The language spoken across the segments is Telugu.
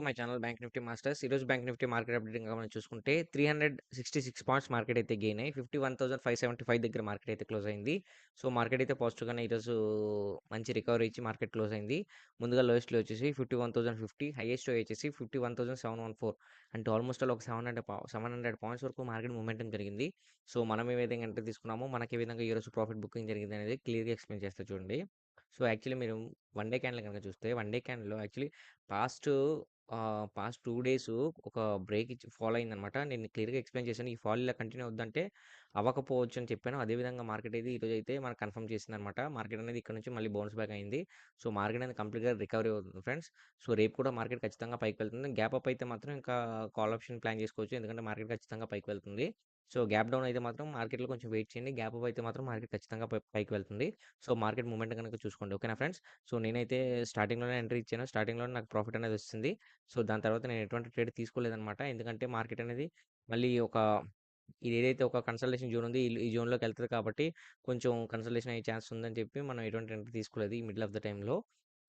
My channel bank Nifty masters. ఈరోజు బ్యాంక్ నిఫ్టీ మార్కెట్ అప్డేట్ ఇంకా మనం చూసుకుంటే 366 పాయింట్స్ మార్కెట్ అయితే గెయిన్ అయ్యి 51,575 దగ్గర మార్కెట్ అయితే క్లోజ్ అయింది. సో, మార్కెట్ అయితే పాజిటివ్‌గానే ఈరోజు మంచి రికవరీ ఇచ్చి మార్కెట్ క్లోజ్ అయింది. ముందుగా లోయెస్ట్లో వచ్చేసి 51,050 హైయెస్ట్లో వచ్చేసి 51,714 అంటే ఆల్మోస్ట్ ఆల్ ఒక 700 పా 700 పాయింట్స్ వరకు మార్కెట్ మూమెంటం జరిగింది. సో, మనం ఏ విధంగా ఎంట్రీ తీసుకున్నామో, మనకి ఏ విధంగా ఈరోజు ప్రాఫిట్ బుకింగ్ జరిగింది అనేది క్లియర్‌గా ఎక్స్‌ప్లెయిన్ చేస్తా చూడండి. సో, యాక్చువల్లీ మీరు వన్ డే క్యాండిల్ కనుక చూస్తే, వన్ డే క్యాండిల్‌లో actually past ah, past 2 days ఒక బ్రేక్ ఇచ్చి ఫాలో అయిందనమాట. నేను క్లియర్‌గా ఎక్స్‌ప్లెయిన్ చేశాను. ఈ ఫాల్ ఇలా కంటిన్యూ అవుద్దంటే అవ్వకపోవచ్చు అని చెప్పాను. అదే విధంగా మార్కెట్ అయితే ఈరోజైతే మనకు కన్ఫర్మ్ చేసిందనమాట. మార్కెట్ అనేది ఇక్కడ నుంచి మళ్ళీ బౌన్స్ బ్యాక్ అయింది. సో, మార్కెట్ అనేది కంప్లీట్‌గా రికవరీ అవుతుంది ఫ్రెండ్స్. సో, రేపు కూడా మార్కెట్ ఖచ్చితంగా పైకి వెళ్తుంది. గ్యాప్ అప్ అయితే మాత్రం ఇంకా కాల్ ఆప్షన్ ప్లాన్ చేసుకోవచ్చు. ఎందుకంటే మార్కెట్ ఖచ్చితంగా పైకి వెళ్తుంది. సో, గ్యాప్ డౌన్ అయితే మాత్రం మార్కెట్‌లో కొంచెం వెయిట్ చేయండి. గ్యాప్ అప్ అయితే మాత్రం మార్కెట్ ఖచ్చితంగా పై పైకి వెళ్తుంది. సో, మార్కెట్ మూమెంట్ కనుక చూసుకోండి. ఓకేనా ఫ్రెండ్స్. సో, నేనైతే స్టార్టింగ్‌లోనే ఎంట్రీ ఇచ్చాను. స్టార్టింగ్‌లోనే నాకు ప్రాఫిట్ అనేది వస్తుంది సో, దాని తర్వాత నేను ఎటువంటి ట్రేడ్ తీసుకోలేదనమాట. ఎందుకంటే మార్కెట్ అనేది మళ్ళీ ఒక ఇదేదైతే ఒక కన్సల్టేషన్ జోన్ ఉంది. ఈ జోన్‌లోకి వెళ్తుంది కాబట్టి కొంచెం కన్సల్టేషన్ అయ్యే ఛాన్స్ ఉందని చెప్పి మనం ఎటువంటి ఎంట్రీ తీసుకోలేదు ఈ మిడిల్ ఆఫ్ ద టైంలో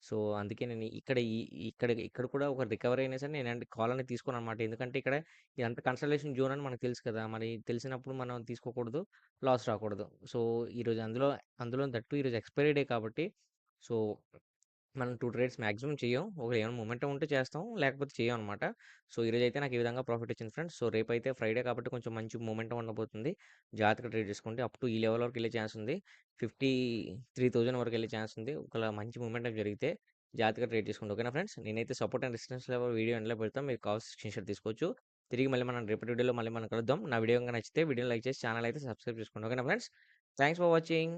సో, అందుకే నేను ఇక్కడ ఈ ఇక్కడ ఇక్కడ కూడా ఒక రికవరీ అయినా సరే నేను కాల్ అనేది తీసుకోననమాట. ఎందుకంటే ఇక్కడ ఇదంతా కన్సల్టేషన్ జోన్ అని మనకు తెలుసు కదా! మరి తెలిసినప్పుడు మనం తీసుకోకూడదు. లాస్ రాకూడదు. సో, ఈరోజు అందులో అందులో దట్టు ఈరోజు ఎక్స్‌పైరీ డే కాబట్టి సో, మనం టూ ట్రేడ్స్ మాక్సిమం చేయం ఒక ఏమైనా మొమెంటం ఉంటే చేస్తాం. లేకపోతే చేయం అనమాట. సో, ఈరోజైతే నాకు ఈ విధంగా ప్రాఫిట్ వచ్చింది ఫ్రెండ్స్. సో, రేపు అయితే ఫ్రైడే కాబట్టి కొంచెం మంచి మొమెంటం ఉండబోతుంది. జాగ్రత్తగా ట్రేడ్ చేసుకోండి. అప్ టు ఈ లెవెల్ వరకు వెళ్ళే ఛాన్స్ ఉంది. 53,000 వరకు వెళ్ళే ఛాన్స్ ఉంది. ఒకవేళ మంచి మూమెంట్ జరిగితే జాగ్రత్తగా ట్రేడ్ చేసుకోండి. ఓకేనా ఫ్రెండ్స్. నేనైతే support and resistance level video ఎండ్‌లో పెడతాం మీరు కావాల్సిన స్క్రీన్‌షాట్ తీసుకోవచ్చు. తిరిగి మళ్ళీ మనం రేపటి వీడియోలో మళ్ళీ మనం కలుద్దాం. నా వీడియో కనుక నచ్చితే వీడియోని లైక్ చేసి ఛానల్ అయితే సబ్స్క్రైబ్ చేసుకోండి. ఓకేనా ఫ్రెండ్స్. Thanks for watching.